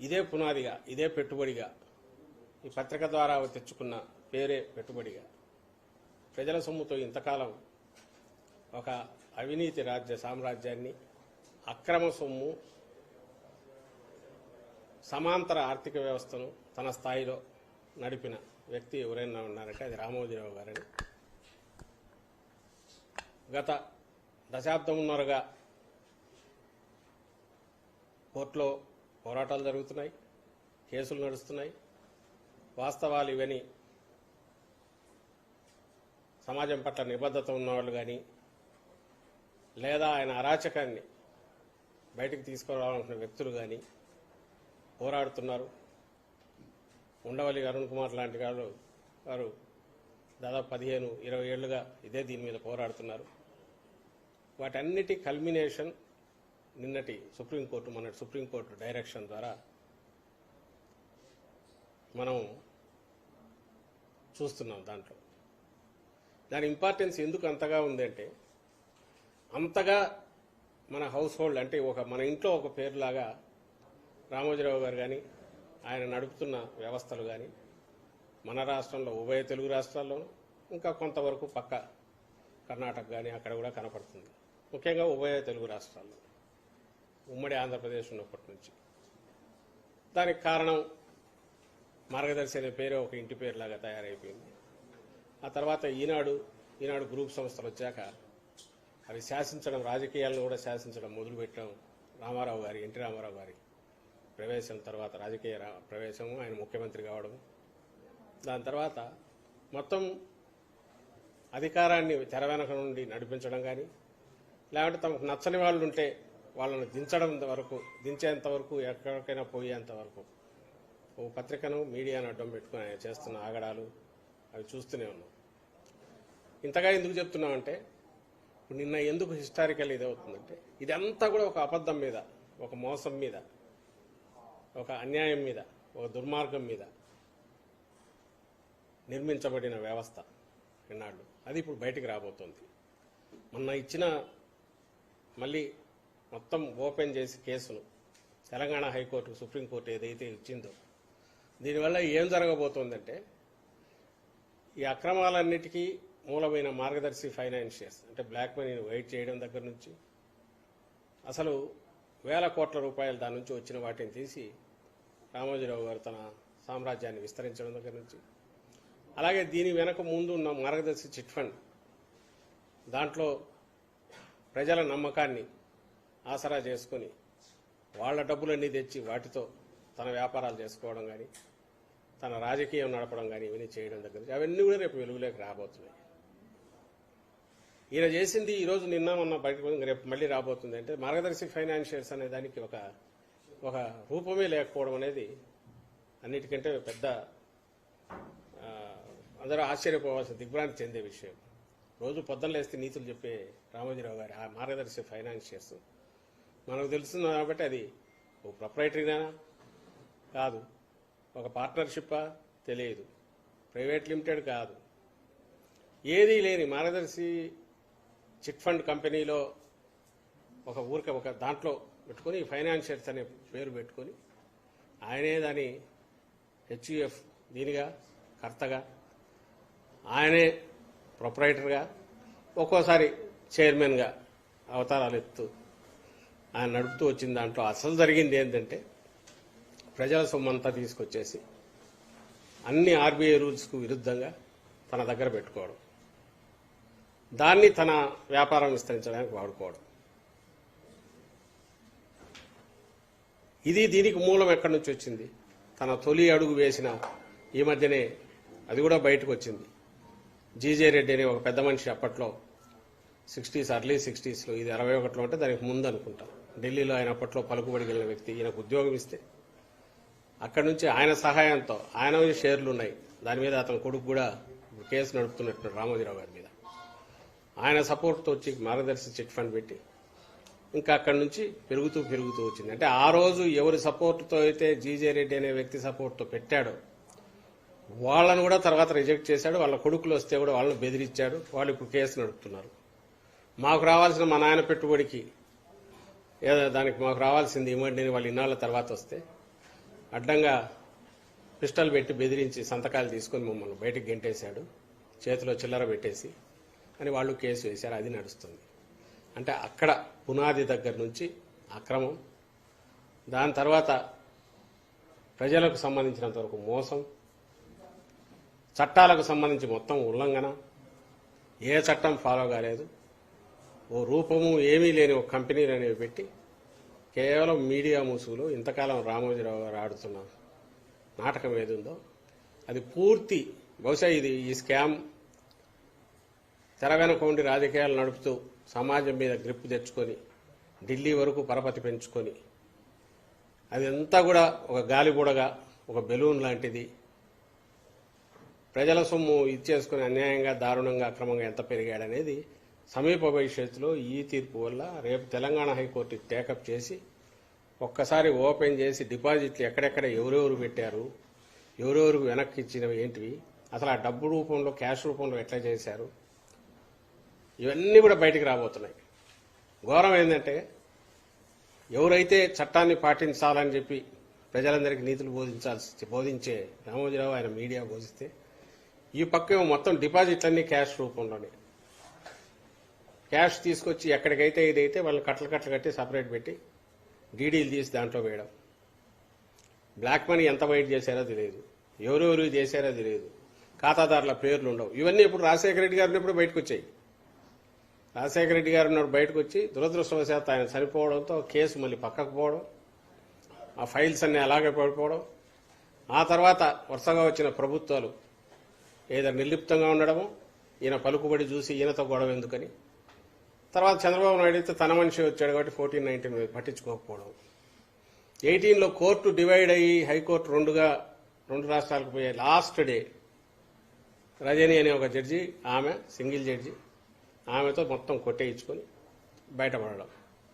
ఇదే పునాదిగా ఇదే పెట్టుబడిగా. ఈ పత్రిక ద్వారా తెచ్చుకున్న పేరే పెట్టుబడిగా. ప్రజల సొమ్ముతో ఇంతకాలం ఒక అవినీతి రాజ్య సామ్రాజ్యాన్ని అక్రమ సొమ్ము సమాంతర ఆర్థిక వ్యవస్థను తన స్థాయిలో నడిపిన వ్యక్తి ఎవరైనా ఉన్నారంటే అది రామోజీరావు గారని. గత దశాబ్దంన్నరగా కోర్టులో పోరాటాలు జరుగుతున్నాయి కేసులు నడుస్తున్నాయి. వాస్తవాలు ఇవని సమాజం పట్ల నిబద్ధత ఉన్నవాళ్ళు కానీ లేదా ఆయన అరాచకాన్ని బయటికి తీసుకురావాలనుకున్న వ్యక్తులు కానీ పోరాడుతున్నారు. ఉండవల్లి అరుణ్ కుమార్ లాంటి వాళ్ళు వారు దాదాపు పదిహేను ఇరవై ఏళ్ళుగా ఇదే దీని మీద పోరాడుతున్నారు. వాటన్నిటి కల్మినేషన్ నిన్నటి సుప్రీంకోర్టు మొన్నటి సుప్రీంకోర్టు డైరెక్షన్ ద్వారా మనం చూస్తున్నాం దాంట్లో. దాని ఇంపార్టెన్స్ ఎందుకు అంతగా ఉందంటే అంతగా మన హౌస్ హోల్డ్ అంటే ఒక మన ఇంట్లో ఒక పేరులాగా రామోజీరావు గారు కానీ ఆయన నడుపుతున్న వ్యవస్థలు కానీ మన రాష్ట్రంలో ఉభయ తెలుగు రాష్ట్రాల్లోనూ ఇంకా కొంతవరకు పక్క కర్ణాటక కానీ అక్కడ కూడా కనపడుతుంది. ముఖ్యంగా ఉభయ తెలుగు రాష్ట్రాల్లో. ఉమ్మడి ఆంధ్రప్రదేశ్ ఉన్నప్పటి నుంచి. దానికి కారణం మార్గదర్శి అనే పేరు ఒక ఇంటి పేరులాగా తయారైపోయింది. ఆ తర్వాత ఈనాడు ఈనాడు గ్రూప్ సంస్థలు వచ్చాక అవి శాసించడం రాజకీయాలను కూడా శాసించడం మొదలుపెట్టడం రామారావు గారి ఎన్టీ రామారావు గారి ప్రవేశం తర్వాత రాజకీయ రా- ప్రవేశము ఆయన ముఖ్యమంత్రి కావడం దాని తర్వాత మొత్తం అధికారాన్ని తెర వెనక నుండి నడిపించడం కానీ లేకుంటే తమకు నచ్చని వాళ్ళు ఉంటే వాళ్ళను దించడం వరకు దించేంత వరకు ఎక్కడికైనా పోయేంత వరకు. ఓ పత్రికను మీడియాను అడ్డం పెట్టుకుని ఆయన చేస్తున్న ఆగడాలు అవి చూస్తూనే ఉన్నాం. ఇంతగా ఎందుకు చెప్తున్నామంటే ఇప్పుడు నిన్న ఎందుకు హిస్టారికల్ ఇది అవుతుందంటే ఇదంతా కూడా ఒక అబద్ధం మీద ఒక మోసం మీద ఒక అన్యాయం మీద ఒక దుర్మార్గం మీద నిర్మించబడిన వ్యవస్థ ఎన్నాళ్ళు అది ఇప్పుడు బయటికి రాబోతోంది. మొన్న ఇచ్చిన మళ్ళీ మొత్తం ఓపెన్ చేసి కేసును తెలంగాణ హైకోర్టు సుప్రీంకోర్టు ఏదైతే ఇచ్చిందో. దీనివల్ల ఏం జరగబోతోందంటే ఈ అక్రమాలన్నిటికీ మూలమైన మార్గదర్శి ఫైనాన్షియర్స్ అంటే బ్లాక్ మనీని వైట్ చేయడం దగ్గర నుంచి అసలు వేల కోట్ల రూపాయలు దాని నుంచి వచ్చిన వాటిని తీసి రామోజీరావు గారు తన సామ్రాజ్యాన్ని విస్తరించడం దగ్గర నుంచి అలాగే దీని వెనక ముందు ఉన్న మార్గదర్శి చిట్ ఫండ్ దాంట్లో ప్రజల నమ్మకాన్ని ఆసరా చేసుకొని వాళ్ళ డబ్బులన్నీ తెచ్చి వాటితో తన వ్యాపారాలు చేసుకోవడం కానీ తన రాజకీయం నడపడం కానీ ఇవన్నీ చేయడం దగ్గర అవన్నీ కూడా రేపు వెలుగులోకి రాబోతున్నాయి. ఈయన చేసింది ఈరోజు నిన్న మొన్న బయటకు రేపు మళ్ళీ రాబోతుంది అంటే మార్గదర్శి ఫైనాన్షియల్స్ అనే దానికి ఒక ఒక రూపమే లేకపోవడం అనేది అన్నిటికంటే పెద్ద అందరూ ఆశ్చర్యపోవాల్సిన దిగ్భ్రాంతి చెందే విషయం. రోజు పొద్దున్న లేస్తే నీతులు చెప్పే రామోజీరావు గారి ఆ మార్గదర్శి ఫైనాన్షియర్స్ మనకు తెలుస్తుంది కాబట్టి అది ఒక ప్రొపరైటరీనా కాదు. ఒక పార్ట్నర్షిప్పా తెలియదు. ప్రైవేట్ లిమిటెడ్ కాదు. ఏదీ లేని మార్గదర్శి చిట్ ఫండ్ కంపెనీలో ఒక ఊరిక ఒక దాంట్లో పెట్టుకొని ఫైనాన్షియర్స్ అనే పేరు పెట్టుకొని ఆయనే దాని హెచ్యుఎఫ్ దీనిగా కర్తగా ఆయనే ప్రొపరైటర్గా ఒక్కోసారి చైర్మన్గా అవతారాలు ఎత్తు ఆయన నడుపుతూ వచ్చిన దాంట్లో అసలు జరిగింది ఏంటంటే ప్రజల సొమ్మంతా తీసుకొచ్చేసి అన్ని ఆర్బీఐ రూల్స్కు విరుద్ధంగా తన దగ్గర పెట్టుకోవడం. దాన్ని తన వ్యాపారం విస్తరించడానికి వాడుకోవడం. ఇది దీనికి మూలం ఎక్కడి నుంచి వచ్చింది? తన తొలి అడుగు వేసిన ఈ మధ్యనే అది కూడా బయటకు వచ్చింది. జీజే రెడ్డి అనే ఒక పెద్ద మనిషి అప్పట్లో సిక్స్టీస్ అర్లీ సిక్స్టీస్లో ఇది అరవై ఒకటిలో అంటే దానికి ముందు అనుకుంటాను ఢిల్లీలో ఆయన అప్పట్లో పలుకుబడి కలిగిన వ్యక్తి ఈయనకు ఉద్యోగం ఇస్తే. అక్కడి నుంచి ఆయన సహాయంతో ఆయన షేర్లు ఉన్నాయి దాని మీద అతని కొడుకు కూడా కేసు నడుపుతున్నట్టు రామోజీరావు గారి మీద. ఆయన సపోర్ట్తో వచ్చి మార్గదర్శి చిట్ ఫండ్ పెట్టి ఇంకా అక్కడి నుంచి పెరుగుతూ పెరుగుతూ వచ్చింది. అంటే ఆ రోజు ఎవరి సపోర్ట్తో అయితే జీజే రెడ్డి అనే వ్యక్తి సపోర్ట్తో పెట్టాడో వాళ్ళను కూడా తర్వాత రిజెక్ట్ చేశాడు. వాళ్ళ కొడుకులు వస్తే కూడా వాళ్ళని బెదిరించాడు. వాళ్ళు ఇప్పుడు కేసు నడుపుతున్నారు. మాకు రావాల్సిన మా నాయన పెట్టుబడికి ఏదో దానికి మాకు రావాల్సింది ఇవ్వండి వాళ్ళు ఇన్నాళ్ళ తర్వాత వస్తే అడ్డంగా పిస్టల్ పెట్టి బెదిరించి సంతకాలు తీసుకొని మమ్మల్ని బయటకు గెంటేశాడు. చేతిలో చిల్లర పెట్టేసి అని వాళ్ళు కేసు వేశారు. అది నడుస్తుంది. అంటే అక్కడ పునాది దగ్గర నుంచి అక్రమం. దాని తర్వాత ప్రజలకు సంబంధించినంత వరకు మోసం. చట్టాలకు సంబంధించి మొత్తం ఉల్లంఘన. ఏ చట్టం ఫాలో కాలేదు. ఓ రూపము ఏమీ లేని ఒక కంపెనీలు అనేవి పెట్టి కేవలం మీడియా ముసుగులో ఇంతకాలం రామోజీరావు గారు ఆడుతున్న నాటకం ఏది ఉందో అది పూర్తి బహుశా ఇది ఈ స్కామ్ తెర ఉండి రాజకీయాలు నడుపుతూ సమాజం మీద గ్రిప్ తెచ్చుకొని ఢిల్లీ వరకు పరపతి పెంచుకొని అదంతా కూడా ఒక గాలిబుడగా ఒక బెలూన్ లాంటిది. ప్రజల సొమ్ము ఇచ్చేసుకుని అన్యాయంగా దారుణంగా అక్రమంగా ఎంత పెరిగాడనేది సమీప భవిష్యత్తులో ఈ తీర్పు వల్ల రేపు తెలంగాణ హైకోర్టు టేకప్ చేసి ఒక్కసారి ఓపెన్ చేసి డిపాజిట్లు ఎక్కడెక్కడ ఎవరెవరు పెట్టారు ఎవరెవరు వెనక్కి ఇచ్చినవి ఏంటివి అసలు ఆ డబ్బు రూపంలో క్యాష్ రూపంలో ఎట్లా చేశారు ఇవన్నీ కూడా బయటికి రాబోతున్నాయి. ఘోరం ఏంటంటే ఎవరైతే చట్టాన్ని పాటించాలని చెప్పి ప్రజలందరికీ నీతులు బోధించాల్సి బోధించే రామోజీరావు ఆయన మీడియా బోధిస్తే ఈ పక్క మొత్తం డిపాజిట్లన్నీ క్యాష్ రూపంలోనే. క్యాష్ తీసుకొచ్చి ఎక్కడికైతే ఇదైతే వాళ్ళు కట్టలు కట్టలు కట్టి సపరేట్ పెట్టి డీడీలు తీసి దాంట్లో వేయడం. బ్లాక్ మనీ ఎంత వైట్ చేశారో తెలియదు. ఎవరెవరు చేశారో తెలియదు. ఖాతాదారుల పేర్లు ఉండవు. ఇవన్నీ ఇప్పుడు రాజశేఖర రెడ్డి గారు ఇప్పుడు బయటకు వచ్చాయి? రాజశేఖర రెడ్డి గారు ఉన్నప్పుడు బయటకు వచ్చి దురదృష్టవశాత్తు ఆయన చనిపోవడంతో కేసు మళ్ళీ పక్కకు పోవడం ఆ ఫైల్స్ అన్ని అలాగే పడిపోవడం. ఆ తర్వాత వరుసగా వచ్చిన ప్రభుత్వాలు ఏదో నిర్లిప్తంగా ఉండడము ఈయన పలుకుబడి చూసి ఈయనతో గొడవ ఎందుకని తర్వాత చంద్రబాబు నాయుడు అయితే తన మనిషి వచ్చాడు కాబట్టి ఫోర్టీన్ నైన్టీన్ పట్టించుకోకపోవడం. ఎయిటీన్లో కోర్టు డివైడ్ అయ్యి హైకోర్టు రెండుగా రెండు రాష్ట్రాలకు పోయే లాస్ట్ డే రజని అనే ఒక జడ్జి ఆమె సింగిల్ జడ్జి ఆమెతో మొత్తం కొట్టేయించుకొని బయటపడడం.